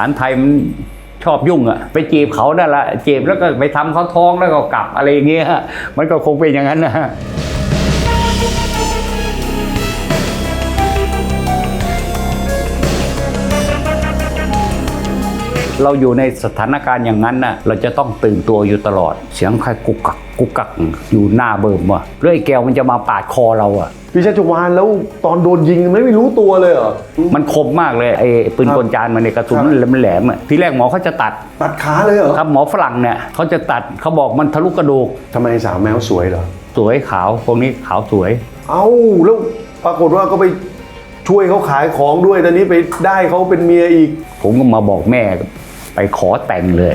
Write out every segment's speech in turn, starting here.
ฐานไทยมันชอบยุ่งอะไปจีบเขานั่นแหละจีบแล้วก็ไปทำเขาท้องแล้วก็กลับอะไรอย่างเงี้ยมันก็คงเป็นอย่างนั้นนะเราอยู่ในสถานการณ์อย่างนั้นน่ะเราจะต้องตื่นตัวอยู่ตลอด เสียงใครกุกกักกุกกักอยู่หน้าเบิ่มว่ะเรื่อยแก้วมันจะมาปาดคอเราอะ พี่ชัชวานแล้วตอนโดนยิงไม่รู้ตัวเลยเหรอ มันคมมากเลยไอ้ปืนกลจานมันเนี่ยกระสุนครับมันแหลมๆอะทีแรกหมอเขาจะตัดตัดขาเลยเหรอครับหมอฝรั่งเนี่ยเขาจะตัดเขาบอกมันทะลุกระดูกทำไมสาวแมวสวยเหรอสวยขาวพวกนี้ขาวสวย เอ้าแล้วปรากฏว่าก็ไปช่วยเขาขายของด้วยตอนนี้ไปได้เขาเป็นเมียอีก ผมก็มาบอกแม่ไปขอแต่งเลย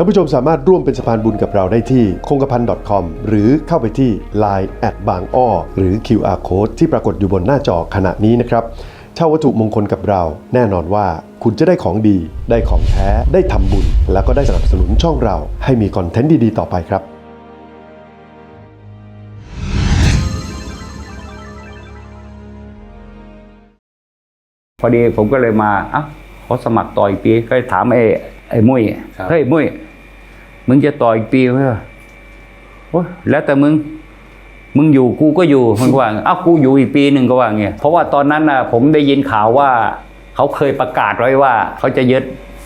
ท่านผู้ชมสามารถร่วมเป็นสะพานบุญกับเราได้ที่คงกระพัน .com หรือเข้าไปที่ Line แอดบางอ้อหรือ QR Code ที่ปรากฏอยู่บนหน้าจอขณะนี้นะครับเช่าวัตถุมงคลกับเรา แน่นอนว่าคุณจะได้ของดี ได้ของแท้ ได้ทำบุญ แล้วก็ได้สนับสนุนช่องเรา ให้มีคอนเทนต์ดี ๆ ต่อไปครับพอดีผมก็เลยมาอะขอสมัครต่ออีกปีก็เลยถามไอ้ไอ้มุ้ยครับเฮ้ยมุ้ย มึงจะต่ออีกปีไหมวะโอ้ยแล้วแต่มึง มึงอยู่กูก็อยู่มันก็ว่าอ้าวกูอยู่อีกปีหนึ่งก็ว่าเงี้ยเพราะว่าตอนนั้นน่ะผมได้ยินข่าวว่า เขาเคยประกาศไว้ว่า เขาจะยึด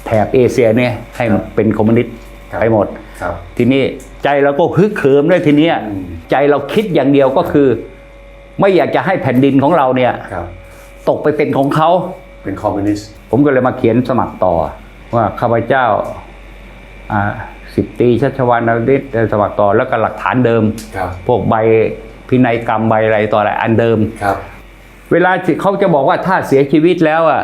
แถบเอเชียเนี่ย ให้เป็นคอมมิวนิสต์ครับไปหมดครับทีนี้ใจเราก็ฮึกเหิมด้วยทีเนี้ยอืมใจเราคิดอย่างเดียวก็คือ ไม่อยากจะให้แผ่นดินของเราเนี่ยครับตกไปเป็นของเขาเป็นคอมมิวนิสต์ผมก็เลยมาเขียนสมัครต่อ ว่าข้าพเจ้าอ่า สิบตีชัชวานนฤทธิ์สมัครต่อแล้วก็หลักฐานเดิมครับพวกใบพินัยกรรมใบอะไรต่ออะไรอันเดิมครับ เวลาที่เขาจะบอกว่าถ้าเสียชีวิตแล้วอะ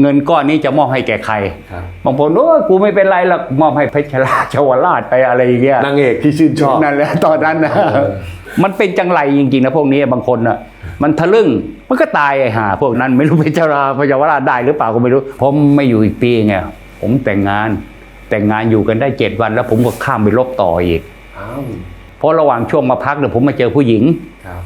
เงินก้อนนี้จะมอบให้แก่ใครครับบางคนโอ้ยกูไม่เป็นไรหรอกมอบให้เพชรราชวราชไปอะไรอย่างเงี้ยนางเอกที่ชื่นชอบนั่นแหละตอนนั้นนะเออมันเป็นจังไรจริงๆนะพวกนี้บางคนอะมันทะลึ่งมันก็ตายไอ้ห่าพวกนั้นไม่รู้เพชรราพยาวราชได้หรือเปล่าก็ไม่รู้ผมไม่อยู่อีกปีไงผมแต่งงาน แต่งงานอยู่กันได้เจ็ดวันแล้วผมก็ข้ามไปลบต่ออีกอ้าวเพราะระหว่างช่วงมาพักเนี่ยผมมาเจอผู้หญิงครับ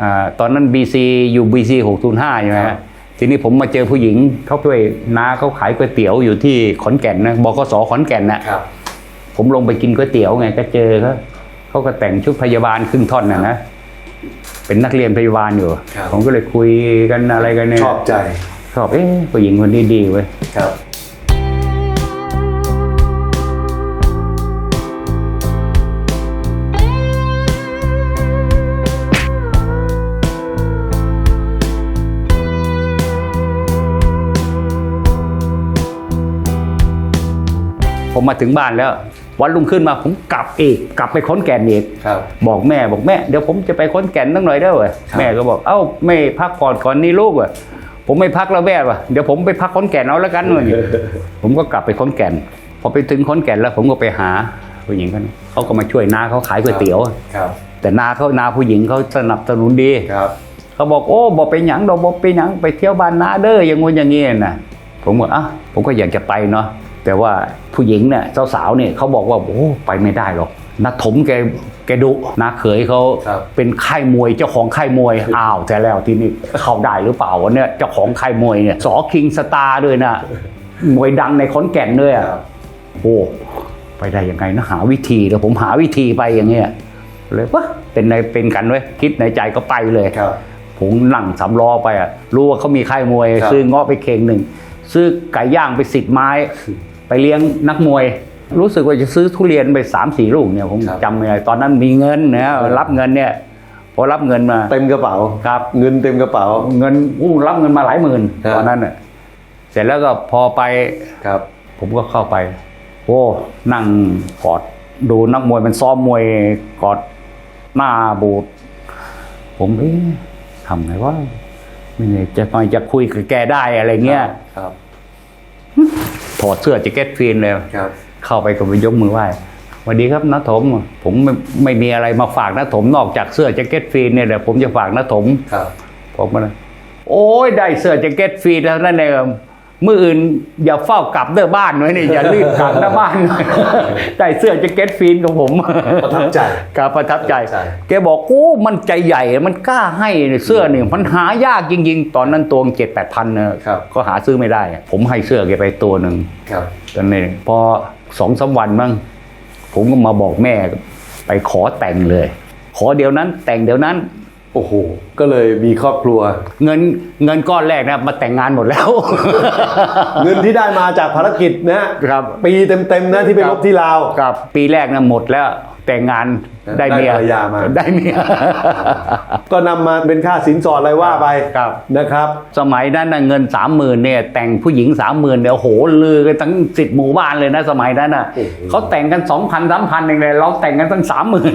อ่าตอนนั้น BC อยู่ BC 605ใช่ไหมครัฮะบทีนี้ผมมาเจอผู้หญิงเขาช่วยน้าเขาขายก๋วยเตี๋ยวอยู่ที่ขอนแก่นนะบกสขอนแก่นนะครับผมลงไปกินก๋วยเตี๋ยวไงก็เจอเขาเขาก็แต่งชุดพยาบาลครึ่งท่อนนะนะเป็นนักเรียนพยาบาลอยู่ครับผมก็เลยคุยกันอะไรกันเนี่ยชอบใจ ชอบเอ๊ะผู้หญิงคนนี้ดีเว้ย ผมมาถึงบ้านแล้ว วันรุ่งขึ้นมาผมกลับอีกกลับไปขอนแก่นอีกครับ บอกแม่บอกแม่เดี๋ยวผมจะไปขอนแก่นตั้งหน่อยได้เว้ยครับแม่ก็บอกเอ้าไม่พักผ่อนก่อนนี่ลูกเว้ยผมไม่พักแล้วแม่ว่ะเดี๋ยวผมไปพักขอนแก่นเอาแล้วกันเว้ยผมก็กลับไปขอนแก่น พอไปถึงขอนแก่นแล้ว ผมก็ไปหาผู้หญิงคนนี้เขาก็มาช่วยนาเขาขายก๋วยเตี๋ยวครับ แต่นาเขานาผู้หญิงเขาสนับสนุนดีครับเขาบอกโอ้บอกไปหยังดอกบอกไปหยังไปเที่ยวบ้านนาเด้ออย่างงู้นอย่างงี้นะผมบอกอะผมก็อยากจะไปเนาะ แต่ว่าผู้หญิงเนี่ยสาวๆเนี่ยเขาบอกว่าโอ้ไปไม่ได้หรอกนักถมแกแกดุนาเขยเขาครับเป็นค่ายมวยเจ้าของค่ายมวยอ้าวแต่แล้วทีนี้เข้าได้หรือเปล่าวะเนี่ยเจ้าของค่ายมวยเนี่ยสอคิงสตาร์ด้วยนะมวยดังในขอนแก่นด้วยอะครับโอ้ไปได้ยังไงนะหาวิธีแล้วผมหาวิธีไปอย่างเงี้ยเลยวะเป็นในเป็นกันเว้ยคิดในใจก็ไปเลยครับผมนั่งสำล้อไปอะรู้ว่าเขามีค่ายมวยครับซื้อเงาะไปเข่งหนึ่งซื้อไก่ย่างไปสิบไม้ ไปเลี้ยงนักมวย รู้สึกว่าจะซื้อทุเรียนไปสามสี่ลูกเนี่ยผมครับจำไม่ได้ตอนนั้นมีเงินนะรับเงินเนี่ยพอรับเงินมาเต็มกระเป๋าครับ เงินเต็มกระเป๋า เงินอู้รับเงินมาหลายหมื่นครับตอนนั้นน่ะเสร็จแล้วก็พอไปครับ ผมก็เข้าไปโอ้นั่งกอดดูนักมวยมันซ้อมมวยกอดหน้าบูดผมเอ๊ะทำไงวะไม่เนี่ยจะไปจะคุยกับแกได้อะไรเงี้ยครับโทร อดเสื้อแจ็คเก็ตฟีนเลยครับเข้าไปก็ไปยกมือไหว้สวัสดีครับน้าถมผมไม่ไม่มีอะไรมาฝากน้าถมนอกจากเสื้อแจ็คเก็ตฟีนเนี่ยแหละผมจะฝากน้าถมครับผมก็เลยโอ้ยได้เสื้อแจ็คเก็ตฟรีเท่านั้นเอง มื่ออื่นอย่าเฝ้ากลับเด้อบ้านไว้นี่อย่ารีบกลับหน้าบ้านได้เสื้อแจ็คเก็ตฟรีของผมประทับใจครับประทับใจประทับใจ แกบอกโอ้มันใจใหญ่มันกล้าให้เนี่ยเสื้อนี่มันหายากจริง ๆ ตอนนั้นตัวเจ็ดแปดพันนะครับก็หาซื้อไม่ได้ ผมให้เสื้อแกไปตัวหนึ่งครับตอนนี้พอสองสามวันมั้งผมก็มาบอกแม่ไปขอแต่งเลย ขอเดี๋ยวนั้นแต่งเดี๋ยวนั้น โอ้โห ก็เลยมีครอบครัว เงินเงินก้อนแรกนะมาแต่งงานหมดแล้ว เงินที่ได้มาจากภารกิจนะฮะครับ ปีเต็มๆนะที่ไปรบที่ลาว ครับปีแรกนะหมดแล้ว แต่งงานได้เมียได้ภรรยามาได้เมียก็นำมาเป็นค่าสินสอดอะไรว่าไปครับนะครับ สมัยนั้นนะเงินสามหมื่นเนี่ยแต่งผู้หญิงสามหมื่นเนี่ยโอ้โหลือกันทั้งสิบหมู่บ้านเลยนะสมัยนั้นน่ะโอ้โหเขาแต่งกันสองพันสามพันเองเลยเราแต่งกันตั้งสามหมื่น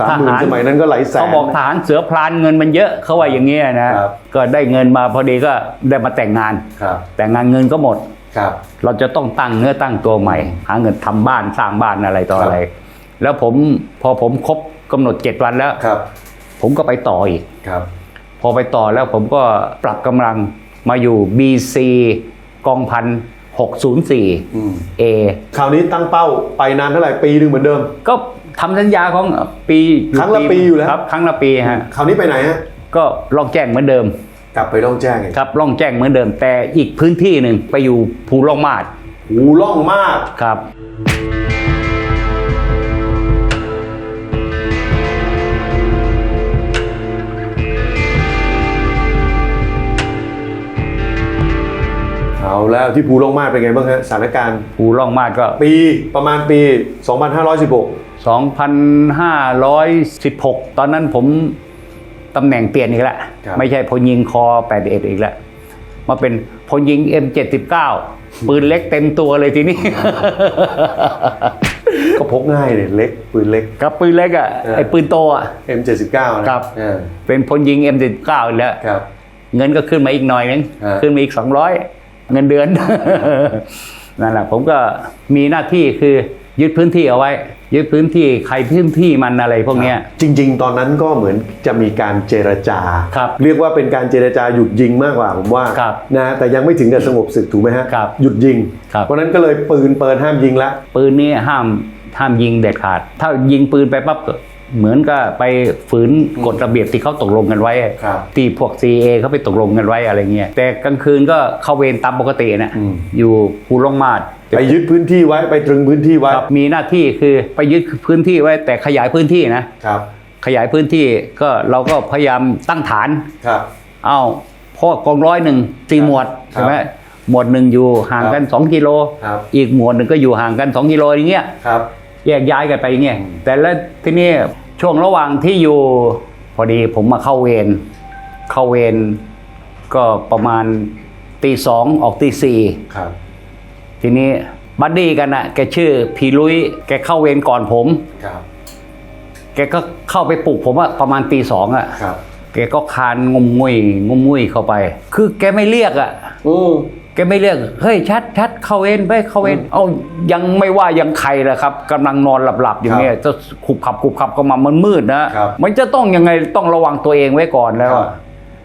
สามหมื่นสมัยนั้นก็หลายแสนเขาบอกทหารเสือพลานเงินมันเยอะเขาว่าอย่างเงี้ยนะครับก็ได้เงินมาพอดีก็ได้มาแต่งงานครับแต่งงานเงินก็หมดครับเราจะต้องตั้งเนื้อตั้งตัวใหม่ หาเงินทำบ้านสร้างบ้านอะไรต่ออะไร แล้วผมพอผมครบกำหนดเจ็ดวันแล้วครับ ผมก็ไปต่ออีกครับ พอไปต่อแล้วผมก็ปรับกำลังมาอยู่ BC กองพันหกศูนย์สี่อืม A คราวนี้ตั้งเป้าไปนานเท่าไหร่ปีหนึ่งเหมือนเดิม ก็ทำสัญญาของปีครั้งละปีอยู่แล้วครับ ครั้งละปีฮะคราวนี้ไปไหนฮะก็ล่องแจ้งเหมือนเดิม กลับไปร่องแจ้งอีกครับล่องแจ้งเหมือนเดิม แต่อีกพื้นที่หนึ่งไปอยู่ภูล่องมาดหูล่องมากครับ แล้วที่ภูล่องมากเป็นไงบ้างฮะสถานการณ์ภูล่องมาดก็ ปีประมาณปี 2516 2,516 ตอนนั้นผมตำแหน่งเปลี่ยนอีกแล้วครับไม่ใช่พลยิงคอ 81 อีกแล้วมาเป็นพลยิง M79 ปืนเล็กเต็มตัวเลยทีนี้ ก็พกง่ายเลยเล็กปืนเล็ก กับปืนเล็กอะเออไอ้ปืนโตอะ M79 นะครับเออเป็นพลยิง M79 อีกแล้ว ครับ เงินก็ขึ้นมาอีกหน่อยนึง ฮะ ขึ้นมาอีก 200 เงินเดือนนั่นแหละผมก็มีหน้าที่คือยึดพื้นที่เอาไว้ ยึดพื้นที่ใครพื้นที่มันอะไรพวกเนี้ยจริง ๆ ตอนนั้นก็เหมือนจะมีการเจรจาครับเรียกว่าเป็นการเจรจาหยุดยิงมากกว่าผมว่าครับนะแต่ยังไม่ถึงกับสงบศึกถูกไหมฮะครับหยุดยิงครับเพราะฉะนั้นก็เลยปืนเปิดห้ามยิงละปืนนี่ห้ามห้ามยิงเด็ดขาด ถ้ายิงปืนไปปั๊บก็ เหมือนก็ไปฝืนกฎระเบียบที่เขาตกลงกันไว้ครับที่พวก CA เขาไปตกลงกันไว้อะไรเงี้ยแต่กลางคืนก็เข้าเวรตามปกตินะอืมอยู่ภูลงมาดไปยึดพื้นที่ไว้ไปตรึงพื้นที่ไว้ครับมีหน้าที่คือไปยึดพื้นที่ไว้ แต่ขยายพื้นที่นะครับ ขยายพื้นที่ก็เราก็พยายามตั้งฐานครับเอาเพราะกองร้อยหนึ่งสี่หมวดครับใช่ไหมหมวดหนึ่งอยู่ห่างกัน2กิโลครับอีกหมวดหนึ่งก็อยู่ห่างกัน2กิโลอย่างเงี้ยครับแยกย้ายกันไปอย่างเงี้ยแต่แล้วทีนี้ ช่วงระหว่างที่อยู่ พอดีผมมาเข้าเวรเข้าเวรก็ประมาณตีสองออกตีสี่ครับ ทีนี้บัดดี้กันนะแกชื่อพีลุยแกเข้าเวรก่อนผม ครับ แกก็เข้าไปปลุกผมอะประมาณตีสองอะครับ แกก็คานงมงุยงมงุยเข้าไป คือแกไม่เรียกอะอืม แกไม่เรียกเฮ้ยชัดชัดเข้าเวรไปเข้าเวรเอายังไม่ว่ายังใครละครับกำลังนอนหลับๆอย่างเงี้ยจะขุบขับขุบขับก็มามันมืดนะครับมันจะต้องยังไงต้องระวังตัวเองไว้ก่อนแล้วอะครับ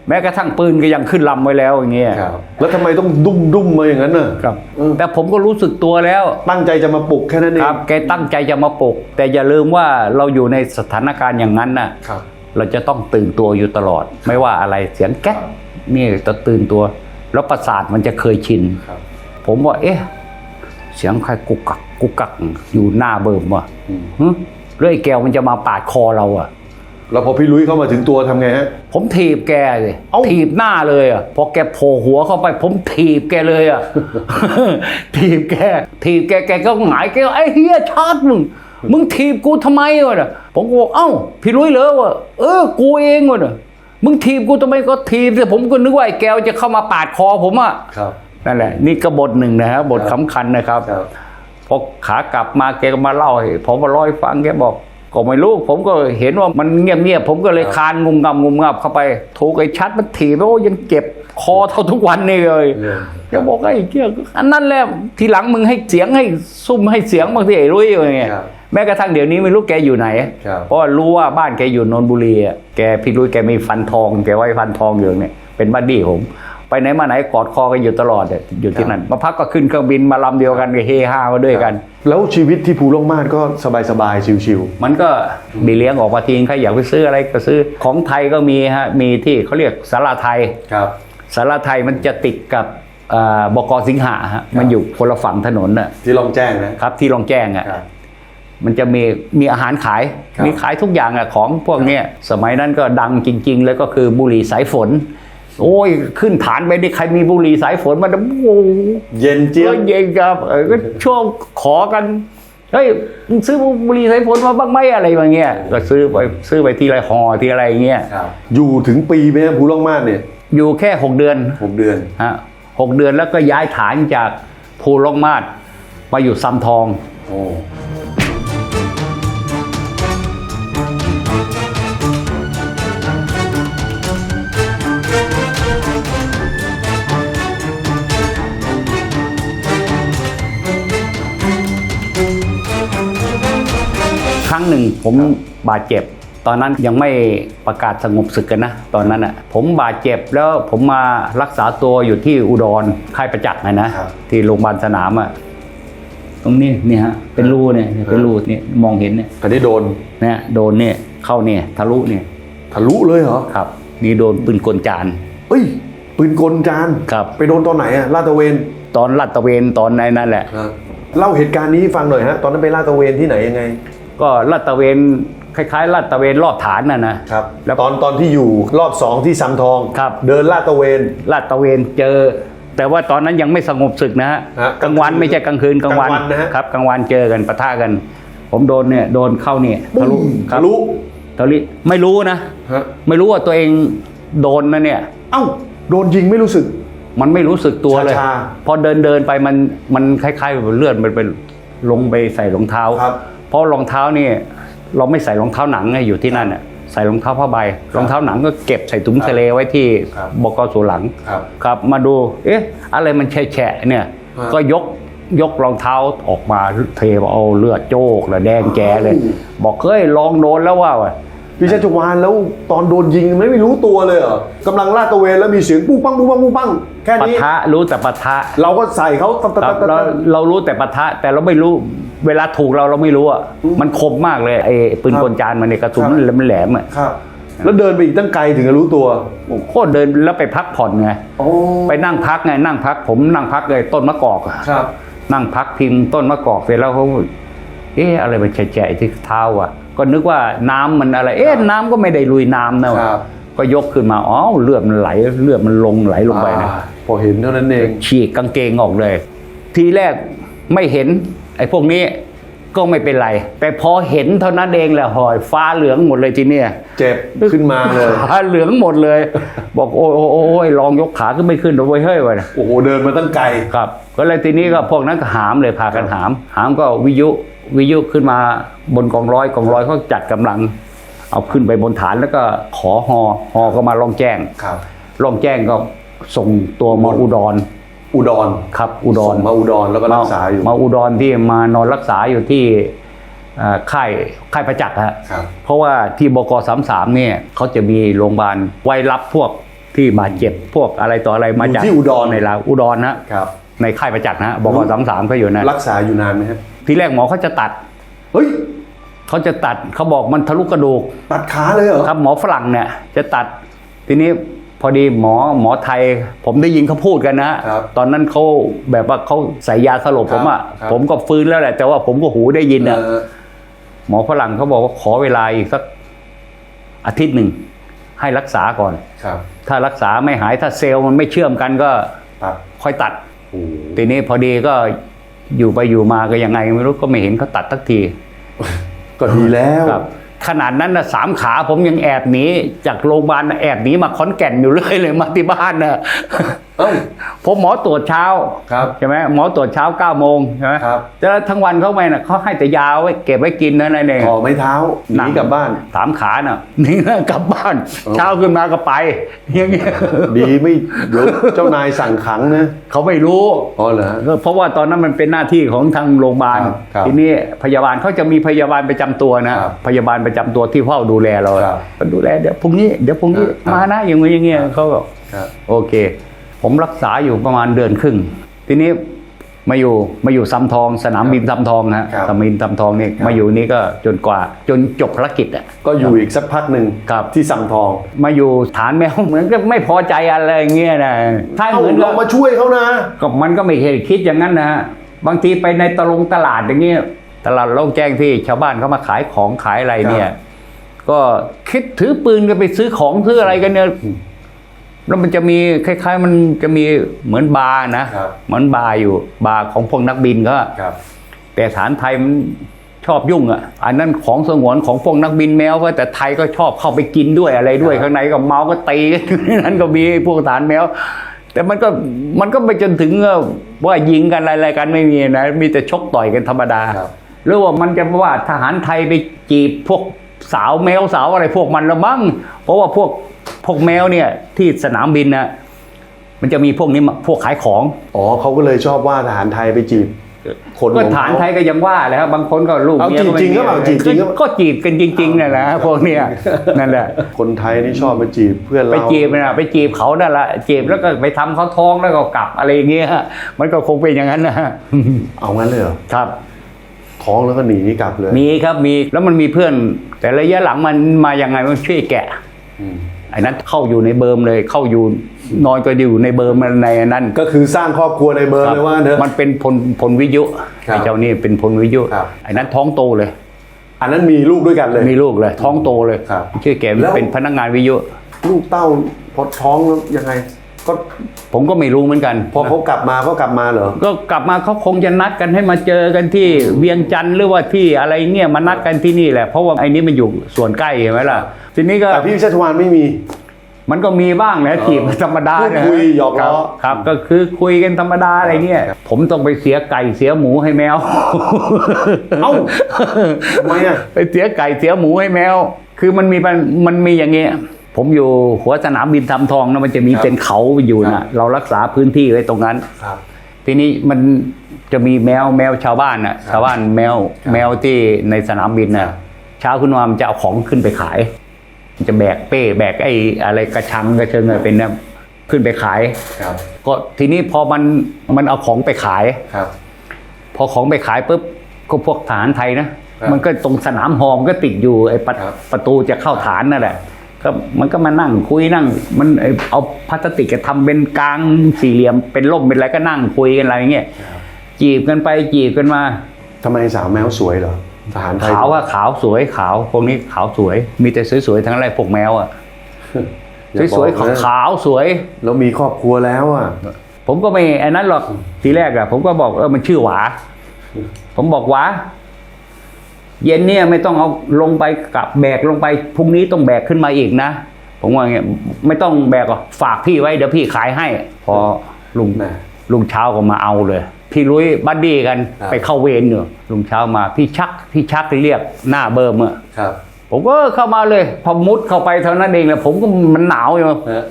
แม้กระทั่งปืนก็ยังขึ้นลำไว้แล้วอย่างเงี้ยครับแล้วทำไมต้องดุ้มดุ้มมาอย่างนั้นน่ะครับอืมแต่ผมก็รู้สึกตัวแล้ว ตั้งใจจะมาปลุกแค่นั้นเองครับแกตั้งใจจะมาปลุก แต่อย่าลืมว่าเราอยู่ในสถานการณ์อย่างนั้นน่ะครับเราจะต้องตื่นตัวอยู่ตลอด ไม่ว่าอะไรเสียงแก๊กนี่จะตื่นตัว แล้วประสาทมันจะเคยชินครับผมว่า เอ๊ะ เสียงใครกุกกักกุกกักอยู่หน้าเบิ่มว่ะอืมหึเรื่อยแก้วมันจะมาปาดคอเราอะ แล้วพอพี่ลุยเข้ามาถึงตัวทำไงฮะ ผมถีบแกเลยเอ้าถีบหน้าเลยอะ พอแกโผล่หัวเข้าไป ผมถีบแกเลยอะ ถีบแก ถีบแก แกก็หงายแกก็ไอ้เฮียชาร์จมึงมึงถีบกูทำไมวะเนี่ยผมก็บอกเอ้า พี่ลุยเหรอวะเออ กูเองวะเนี่ย มึงถีบกูทำไมก็ถีบสิผมก็นึกว่าไอ้แกวจะเข้ามาปาดคอผมอะครับ นั่นแหละ นี่ก็บทหนึ่งนะฮะบทครับสำคัญนะครับครับ พอขากลับมาแกก็มาเล่าให้ผมมาเล่าให้ฟังแกบอก ก็ไม่รู้ผมก็เห็นว่ามันเงียบๆผมก็เลยคานงุมงำงุมงับเข้าไปถูกไอ้ชัดมันถีบแล้วยังเจ็บคอเท่าทุกวันนี่เลยจะบอกไอ้เกี้ยอันนั้นแหละทีหลังมึงให้เสียงให้ซุ่มให้เสียงบางทีไอ้รุ่ยอย่างเงี้ย ครับ แม้กระทั่งเดี๋ยวนี้ไม่รู้แกอยู่ไหนครับเพราะว่ารู้ว่าบ้านแกอยู่นนทบุรีอะแกพี่รุ่ยแกมีฟันทอง แกไว้ฟันทองอยู่เนี่ยเป็นบัดดี้ผม ไปไหนมาไหนกอดคอกันอยู่ตลอดอะอยู่ที่นั่นมาพักก็ขึ้นเครื่องบินมาลำเดียวกันก็เฮฮามาด้วยกัน แล้วชีวิตที่ภูล่องมาดก็สบายๆชิวมันก็มีเลี้ยงออกมาทีใครอยากไปซื้ออะไรก็ซื้อของไทยก็มีฮะมีที่เขาเรียกสาราไทยๆครับสาราไทยมันจะติดกับเอ่อบกสิงหาฮะมันอยู่คนละฝั่งถนนน่ะที่ลองแจ้งนะครับที่ลองแจ้งอะครับ มันจะมีมีอาหารขาย ครับ มีขายทุกอย่างอะของพวกเนี้ยสมัยนั้นก็ดังจริงๆแล้วก็คือบุหรี่สายฝน โอ้ยขึ้นฐานไปได้ใครมีบุหรี่สายฝนมันโอ้โหเย็นเจี๊ยบก็เย็นครับเออก็ช่วงขอกันเฮ้ยมึงซื้อบุหรี่สายฝนมาบ้างไหมอะไรอย่างเงี้ยก็ซื้อไปซื้อไปทีละห่อทีอะไรอย่างเงี้ยครับ อยู่ถึงปีไหมครับภูล่องมาดเนี่ยอยู่แค่หกเดือน หกเดือน ฮะหกเดือนแล้วก็ย้ายฐานจากภูลงมาศมาอยู่ซ้ำทอง โอ้ รั้งหนึ่งผมบาดเจ็บ ตอนนั้นยังไม่ประกาศสงบศึกกันนะ ตอนนั้นอะผมบาดเจ็บแล้วผมมารักษาตัวอยู่ที่อุดรค่ายประจักษ์นะนะครับที่โรงพยาบาลสนามอะตรงนี้เนี่ยฮะเป็นรูเนี่ยเป็นรูเนี่ยมองเห็นเนี่ยคันนี้โดนเนี่ยโดนเนี่ยเข้าเนี่ยทะลุเนี่ยทะลุเลยเหรอครับ นี่โดนปืนกลจานเอ้ยปืนกลจานครับ ไปโดนตอนไหนอะลาดตระเวน ตอนลาดตระเวนตอนในนั่นแหละเล่าเหตุการณ์นี้ให้ฟังหน่อยฮะตอนนั้นไปลาดตระเวนที่ไหนยังไง ก็ลาดตระเวนคล้ายๆลาดตระเวนรอบฐานน่ะนะครับแล้วตอนตอนที่อยู่รอบสองที่ซ้ำทอง ครับ เดินลาดตระเวน ลาดตระเวนเจอ แต่ว่าตอนนั้นยังไม่สงบศึกนะฮะฮะกลางวันไม่ใช่กลางคืนกลางวันกลางวันนะฮะ ครับกลางวันเจอกันปะทะกัน ผมโดนเนี่ยโดนเข้าเนี่ยทะลุคทะรับลุทะลุไม่รู้นะ ฮะไม่รู้ว่าตัวเองโดนนะเนี่ย เอ้าโดนยิงไม่รู้สึก มันไม่รู้สึกตัวเลย ชาพอเดินเดินไปมันมันคล้ายๆแบบเลือดมันไปลงไปใส่รองเท้า ครับ เพราะรองเท้านี่เราไม่ใส่รองเท้าหนังไงอยู่ที่นั่นน่ะใส่รองเท้าผ้าใบรองเท้าหนังก็เก็บใส่ถุงทะเลไว้ที่ครับบกสูหลังครับครับมาดูเอ๊ะอะไรมันแฉะๆเนี่ยฮะก็ยกยกรองเท้าออกมาเทเอาเลือดโจกแล้วแดงแกเลยอ้าวบอกเฮ้ยลองโดนแล้วว่าว่ะพี่ชัชวานแล้วตอนโดนยิงไม่ไม่รู้ตัวเลยเหรอกำลังลาดตระเวนแล้วมีเสียงปุ้งปังปุ้งปังปุ้งปังแค่ปะนี้ทะรู้แต่ปะทะ เราก็ใส่เขาตัดตัดครัตับดตัดเราตัดเรารู้แต่ปะทะแต่เราไม่รู้ เวลาถูกเราเราไม่รู้อะมันคมมากเลยไอ้ปืนครับกลจานมันเนี่ยกระสุนครับมันแหลมๆอะครับแล้วเดินไปอีกตั้งไกลถึงจะรู้ตัวโคตรเดินแล้วไปพักผ่อนไงโอ้ไปนั่งพักไงนั่งพัก ผมนั่งพักเลยต้นมะกอกอะครับ นั่งพักพิงต้นมะกอกเสร็จแล้วเขาเอ๊ะอะไรมันแฉะๆที่เท้าอะ ก็นึกว่าน้ำมันอะไร เอ๊ะน้ำก็ไม่ได้ลุยน้ำนะว่ะครับก็ยกขึ้นมาอ๋อเลือดมันไหลเลือดมันลงไหลลงไปนะอ่าพอเห็นเท่านั้นเองฉีกกางเกงออกเลย ทีแรกไม่เห็น ไอ้พวกนี้ก็ไม่เป็นไร แต่พอเห็นเท่านั้นเองแหละหอยฟ้าเหลืองหมดเลยทีเนี้ยเจ็บขึ้นมาเลยขาเหลืองหมดเลย บอกโอ้ยโอ้ยโอ้ยลองยกขาขึ้นไม่ขึ้นเลยเว้ยเฮ้ยวะโอ้โหเดินมาตั้งไกลครับ ก็เลยทีนี้ก็พวกนั้นก็หามเลยพากันหาม หามก็วิทยุวิทยุขึ้นมาบนกองร้อยกองร้อยเขาจัดกำลัง เอาขึ้นไปบนฐานแล้วก็ขอฮอฮอก็มาลองแจ้งครับลองแจ้งก็ส่งตัวมาอุดร อุดรครับอุดรส่งมาอุดรแล้วก็รักษาอยู่มาอุดรที่มานอนรักษาอยู่ที่เอ่อค่ายค่ายประจักษ์ฮะครับเพราะว่าที่บกสามสามเนี่ยเขาจะมีโรงพยาบาลไว้รับพวกที่บาดเจ็บพวกอะไรต่ออะไรมาจากอยู่ที่อุดรในลาวอุดรนะครับในค่ายประจักษ์นะบกสามสามก็อยู่นะรักษาอยู่นานไหมครับทีแรกหมอเขาจะตัดเฮ้ยเขาจะตัดเขาบอกมันทะลุกระดูกตัดขาเลยเหรอครับหมอฝรั่งเนี่ยจะตัดทีนี้ พอดีหมอหมอไทย ผมได้ยินเขาพูดกันนะ ครับตอนนั้นเขาแบบว่าเขาใส่ยาสลบผมอะครับ ผมก็ฟื้นแล้วแหละแต่ว่าผมก็หูได้ยินอะ เออหมอฝรั่งเขาบอกว่าขอเวลาอีกสักอาทิตย์หนึ่งให้รักษาก่อน ครับถ้ารักษาไม่หายถ้าเซลล์มันไม่เชื่อมกันก็ตัดค่อยตัด โอ้โหทีนี้พอดีก็อยู่ไปอยู่มาก็ยังไง ไม่รู้ก็ไม่เห็นเขาตัดทักที ก็ดีแล้วครับ ขนาดนั้นนะสามขาผมยังแอบหนีจากโรงพยาบาลแอบหนีมาขอนแก่นอยู่เรื่อยเลยมาที่บ้านนะ เเอ้าผมหมอตรวจเช้าครับใช่ไหมหมอตรวจเช้า9ก้าโมงใช่ไหมครับแต่ทั้งวันเขาไม่น่ะเขาให้แต่ยาไว้เก็บไว้กินนั่นเองขอไม้เท้าหนีกลับบ้านสามขาน่ะนี่นะกลับบ้านเออเช้าขึ้นมาก็ไปอย่างเงี้ยดีไม่เดี๋ยวเจ้านายสั่งขังนะเขาไม่รู้อ๋อเหรอเพราะว่าตอนนั้นมันเป็นหน้าที่ของทางโรงพยาบาลครับครับทีนี้พยาบาลเขาจะมีพยาบาลประจำตัวนะครับพยาบาลประจำตัวที่เฝ้าดูแลเราครับก็ดูแลเดี๋ยวพรุ่งนี้เดี๋ยวพรุ่งนี้ครับมานะอย่างเงี้ยอย่างเงี้ยเขาบอกครับโอเค ผมรักษาอยู่ประมาณเดือนครึ่ง ทีนี้มาอยู่มาอยู่ซ้ำทอง สนามบินซ้ำทองนะฮะครับสนามบินซ้ำทองนี่ครับมาอยู่นี่ก็จนกว่า จนจบภารกิจอะก็อยู่อีกสักพักหนึ่งครับที่สังทอง มาอยู่ฐานแมวเหมือนก็ไม่พอใจอะไรอย่างเงี้ยนะถ้าเอ้าเหมือนเรากับมาช่วยเขานะก็มันก็ไม่เคยคิดอย่างนั้นนะฮะบางทีไปในตลงตลาดอย่างเงี้ยตลาดโล่งแจ้งที่ชาวบ้านเขามาขายของขายอะไรเนี่ยครับก็คิดถือปืนกันไปซื้อของซื้ออะไรกันเนี่ย แล้วมันจะมีคล้าย ๆ มันจะมีเหมือนบาร์นะครับเหมือนบาร์อยู่ บาร์ของพวกนักบินก็ครับแต่ฐานไทยมันชอบยุ่งอะ อันนั้นของสงวนของพวกนักบินแมวก็แต่ไทยก็ชอบเข้าไปกินด้วยอะไรด้วยครับข้างในก็เมาก็ตีกันอยู่ในนั้นก็มีพวกฐานแมว แต่มันก็มันก็ไปจนถึงว่ายิงกันอะไรๆกันไม่มีนะมีแต่ชกต่อยกันธรรมดาครับหรือว่ามันจะว่าทหารไทยไปจีบพวกสาวแมวสาวอะไรพวกมันละมั้งเพราะว่าพวก พวกแมวเนี่ยที่สนามบินนะมันจะมีพวกนี้มาพวกขายของ อ๋อเขาก็เลยชอบว่าทหารไทยไปจีบคนก็ของฐานเขาไทยก็ยังว่าแหล้วบางคนก็ลูกเอาเมียก็ไม่จริงๆมีก็เปล่าจริงๆก็ก็จีบกันจริงๆนั่นแหละพวกเนี้ยนั่นแหละ คนไทยนี่ชอบไปจีบเพื่อนไปเราจีบนะไปจีบเขานั่นแหละจีบแล้วก็ไปทำเขาท้องแล้วก็กลับอะไรอย่างเงี้ยมันก็คงเป็นอย่างนั้นนะเอางั้นเลยเหรอครับ ท้องแล้วก็หนีกลับเลย มีครับมีแล้วมันมีเพื่อน แต่ระยะหลังมันมายังไงมันช่วยแกะอืม ไอ้นั้นเข้าอยู่ในเบิร์มเลยเข้าอยู่นอนก็อยู่ในเบิร์มในนั้นก็คือสร้างครอบครัวในเบอร์ครับเลยว่าเนอะมันเป็นพลพลวิทยุครับไอ้เจ้านี่เป็นพลวิทยุครับไอ้นั้นท้องโตเลย อันนั้นมีลูกด้วยกันเลยมีลูกเลย ท้องโตเลยครับชื่อแกแล้วเป็นพนักงานวิทยุลูกเต้าพอท้องแล้วยังไง ก็ผมก็ไม่รู้เหมือนกัน พอเขากลับมาเขากลับมาเหรอ ก็กลับมาเขาคงจะนัดกันให้มาเจอกันที่เวียงจันทร์หรือว่าที่อะไรเงี้ยมานัดกันที่นี่แหละ เพราะว่าไอ้นี้มันอยู่ส่วนใกล้เห็นไหมล่ะ ทีนี้ก็แต่พี่ชัชวานไม่มี มันก็มีบ้างนะจีบธรรมดาพูดนะคุยหยอกล้อครับครับ ก็คือคุยกันธรรมดาอะไรเงี้ยผมต้องไปเสียไก่เสียหมูให้แมว เอ้าทำไมอะไปเสียไก่เสียหมูให้แมว คือมันมีปัญมันมีอย่างเงี้ย ผมอยู่หัวสนามบินทำทองนะมันจะมีครับเป็นเขาอยู่ครันะบเรารักษาพื้นที่ไว้ตรงนั้นครับ ทีนี้มันจะมีแมวแมวชาวบ้านน่ะชาวบ้านแมวครับแมวที่ในสนามบินครัน่ะบเช้าขึ้นมามันจะเอาของขึ้นไปขายมันจะแบกเป้แบกไอ้อะไรกระชังกระเชิงอะไรเป็นเนี่ยขึ้นไปขายครับ ก็ทีนี้พอมันมันเอาของไปขายครับ พอของไปขายปุ๊บก็พวกทหารไทยนะครับมันก็ตรงสนามหอมนก็ติดอยู่ไอ้ประครับประตูจะเข้าฐานนั่นแหละ ก็มันก็มานั่งคุยนั่ง มันไอ้เอาพลาสติกทำเป็นกลางสี่เหลี่ยมเป็นร่มเป็นอะไรก็นั่งคุยกันอะไรอย่างเงี้ยจีบกันไปจีบกันมาทำไมสาวแมวสวยเหรอทหารไทยขาวว่าขาวสวยขาวพวกนี้ขาวสวย มีแต่สวยๆทั้งนั้นเลยพวกแมวอะอย่าสวยบอกนะๆขาวๆสวย แล้วมีครอบครัวแล้วอะ ผมก็ไม่อันนั้นหรอกทีแรกอะผมก็บอกเออมันชื่อหวา ผมบอกหวา เย็นเนี่ยไม่ต้องเอาลงไปกับแบกลงไปพรุ่งนี้ต้องแบกขึ้นมาอีกนะ ผมว่าอย่างเงี้ยไม่ต้องแบกหรอกฝากพี่ไว้เดี๋ยวพี่ขายให้ พอลุงแม่ลุงเช้าก็มาเอาเลย พี่ลุยบัดดี้กันครับไปเข้าเวรอยู่ลุงเช้ามาพี่ชักพี่ชักเรียกหน้าเบิร์มอะครับผมก็เข้ามาเลย พอมุดเข้าไปเท่านั้นเองแหละผมก็มันหนาวอยู่ฮะ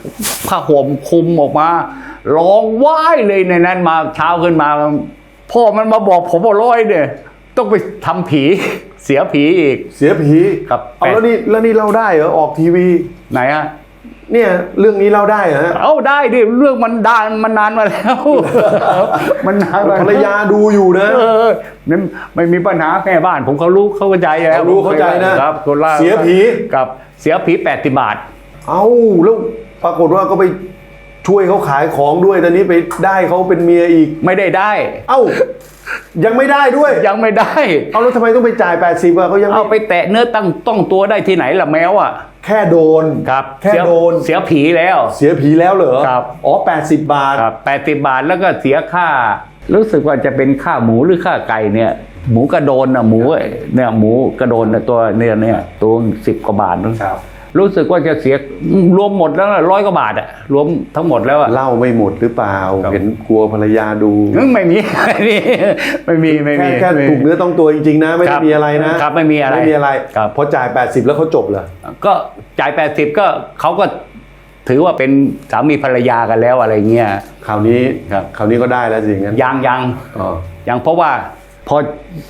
ผ้าห่มคลุมออกมาร้องว้ายเลยในนั้นมาเช้าขึ้นมา พ่อมันมาบอกผมว่าร้อยเนี่ย ต้องไปทำผี เสียผีอีก เสียผีครับเอาแล้วนี่แล้วนี่เล่าได้เหรอออกทีวีไหนอะเนี่ยเรื่องนี้เล่าได้เหรอฮะเอาได้ดิเรื่องมันดานมันนานมาแล้ว มันนานมาภรรยาดูอยู่นะเออนั่นไม่มีปัญหาแค่บ้าน ผมเขารู้เขาเข้าใจแล้วเขารู้เข้าใจนะครับคนละเสียผีกับเสียผีแปดสิบบาท เอาแล้วปรากฏว่าก็ไป ช่วยเขาขายของด้วยตอนนี้ไปได้เขาเป็นเมียอีก ไม่ได้ได้ เอ้า ยังไม่ได้ด้วย ยังไม่ได้ เอาแล้วทำไมต้องไปจ่าย 80อะเขายังเอาไม่ไปแตะเนื้อตั้งต้องตัวได้ที่ไหนล่ะแมวอะ แค่โดนครับแค่เสียโดน เสียผีแล้ว เสียผีแล้วเหรอครับ อ๋อ 80 บาท ครับแปดสิบบาทแล้วก็เสียค่า รู้สึกว่าจะเป็นค่าหมูหรือค่าไก่เนี่ย หมูกระโดนนะหมูเนี่ยหมูกระโดนนะตัวเนี่ยเนี่ยตัวสิบกว่าบาทนึง ครับ รู้สึกว่าจะเสียรวมหมดแล้วร้อยกว่าบาทอะรวมทั้งหมดแล้วอะเหล่าไม่หมดหรือเปล่าครับเห็นกลัวภรรยาดูไม่มีไม่มีไม่มีไม่แค่มีแค่ไม่มีถูกเนื้อต้องตัวจริงๆนะ ไม่ครัได้บมีอะไรนะครับไม่มีอะไรไม่มีอะไรครับพอจ่าย 80 แล้วเขาจบเหรอก็จ่ายแปดสิบก็เขาก็ถือว่าเป็นสามีภรรยากันแล้วอะไรเงี้ยคราวนี้ครับคราวนี้ก็ได้แล้วสิงั้นยังยังอ๋อยังเพราะว่า พอ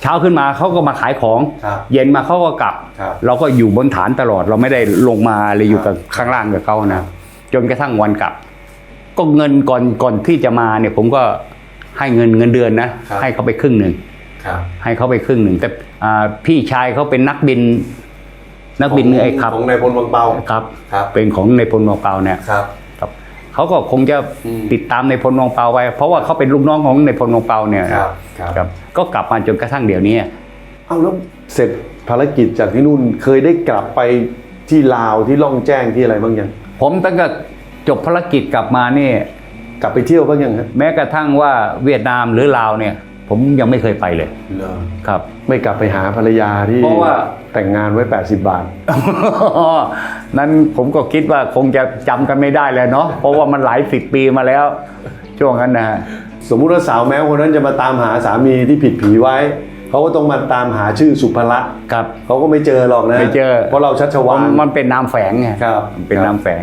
เช้าขึ้นมาเขาก็มาขายของ ครับเย็นมาเขาก็กลับ ครับเราก็อยู่บนฐานตลอด เราไม่ได้ลงมาเลยอยู่ครักับบข้างล่างกับเขานะจนกระทั่งวันกลับ ก็เงินก่อนก่อนที่จะมาเนี่ย ผมก็ให้เงินเงินเดือนนะให้เขาไปครึ่งหนึ่งครับให้เขาไปครึ่งหนึ่งแต่อ่าพี่ชายเขาเป็นนักบิน นักบินไอ้ครับของนายพลวังเปาครับ ครับ เป็นของในพลวงเปาเนี่ย ครับครับ เขาก็คงจะอืมติดตามในพลวงเปาไปเพราะว่าเขาเป็นลูกน้องของในพลวงเปาเนี่ยครับครับครับก็กลับมาจนกระทั่งเดี๋ยวนี้เอาแล้วเสร็จภารกิจจากที่นู่นเคยได้กลับไปที่ลาวที่ล่องแจ้งที่อะไรบ้างยังผมตั้งแต่จบภารกิจกลับมานี่กลับไปเที่ยวบ้างยังฮะแม้กระทั่งว่าเวียดนามหรือลาวเนี่ย ผมยังไม่เคยไปเลยเหรอครับ ไม่กลับไปหาภรรยาที่เพราะว่า แต่งงานไว้ 80 บาท นั้นผมก็คิดว่าคงจะจำกันไม่ได้แล้วเนาะเพราะว่ามันหลายสิบปีมาแล้ว ช่วงนั้นนะฮะ สมมุติว่าสาวแม้วคนนั้นจะมาตามหาสามีที่ผิดผีไว้ เขาก็ต้องมาตามหาชื่อสุภละครับเขาก็ไม่เจอหรอกนะไม่เจอ เพราะเราชัชวาน มันเป็นนามแฝงไงครับ มันเป็นครับ นามแฝง